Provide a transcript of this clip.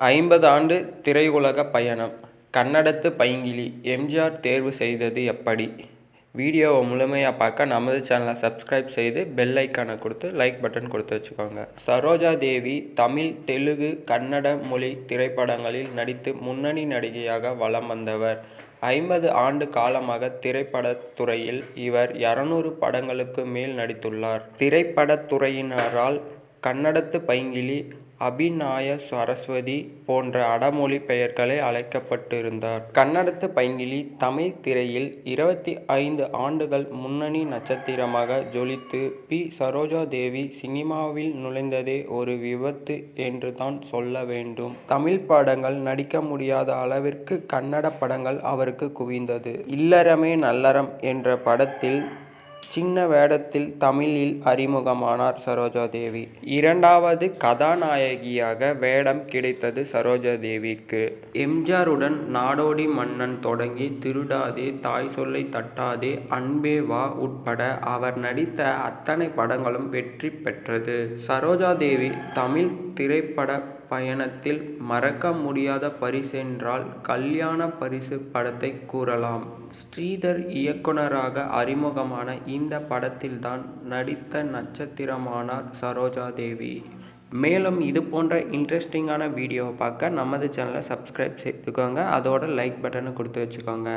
ஐம்பது ஆண்டு திரையுலக பயணம். கன்னடத்து பைங்கிளி எம்ஜிஆர் தேர்வு செய்தது எப்படி? வீடியோவை முழுமையாக பார்க்க நமது சேனலை சப்ஸ்கிரைப் செய்து பெல் ஐக்கானை கொடுத்து லைக் பட்டன் கொடுத்து வச்சுக்கோங்க. சரோஜா தேவி தமிழ் தெலுங்கு கன்னட மொழி திரைப்படங்களில் நடித்து முன்னணி நடிகையாக வலம் வந்தவர். ஐம்பது ஆண்டு காலமாக திரைப்படத் துறையில் இவர் இரநூறு படங்களுக்கு மேல் நடித்துள்ளார். திரைப்படத் துறையினரால் கன்னடத்து பைங்கிளி அபிநாய சரஸ்வதி போன்ற அடமொழி பெயர்களை அழைக்கப்பட்டிருந்தார். கன்னடத்து பைங்கிளி தமிழ் திரையில் இருபத்தி ஐந்து ஆண்டுகள் முன்னணி நட்சத்திரமாக ஜொலித்து பி. சரோஜா தேவி சினிமாவில் நுழைந்ததே ஒரு விபத்து என்று தான் சொல்ல வேண்டும். தமிழ் படங்கள் நடிக்க முடியாத அளவிற்கு கன்னட படங்கள் அவருக்கு குவிந்தது. இல்லறமே நல்லறம் என்ற படத்தில் சின்ன வேடத்தில் தமிழில் அறிமுகமானார் சரோஜா தேவி இரண்டாவது கதாநாயகியாக வேடம் கிடைத்தது சரோஜா தேவிக்கு எம்ஜிஆருடன் நாடோடி மன்னன் தொடங்கி திருடாதே தாய் சொல்லை தட்டாதே அன்பே வா உட்பட அவர் நடித்த அத்தனை படங்களும் வெற்றி பெற்றது. சரோஜா தேவி தமிழ் திரைப்பட பயணத்தில் மறக்க முடியாத பரிசென்றால் கல்யாண பரிசு படத்தை கூறலாம். ஸ்ரீதர் இயக்குனராக அறிமுகமான இந்த படத்தில்தான் நடித்த நட்சத்திரமானார் சரோஜா தேவி மேலும் இது போன்ற இன்ட்ரெஸ்டிங்கான வீடியோவை பார்க்க நமது சேனலை சப்ஸ்கிரைப் செய்துக்கோங்க. அதோட லைக் பட்டனை கொடுத்து வச்சுக்கோங்க.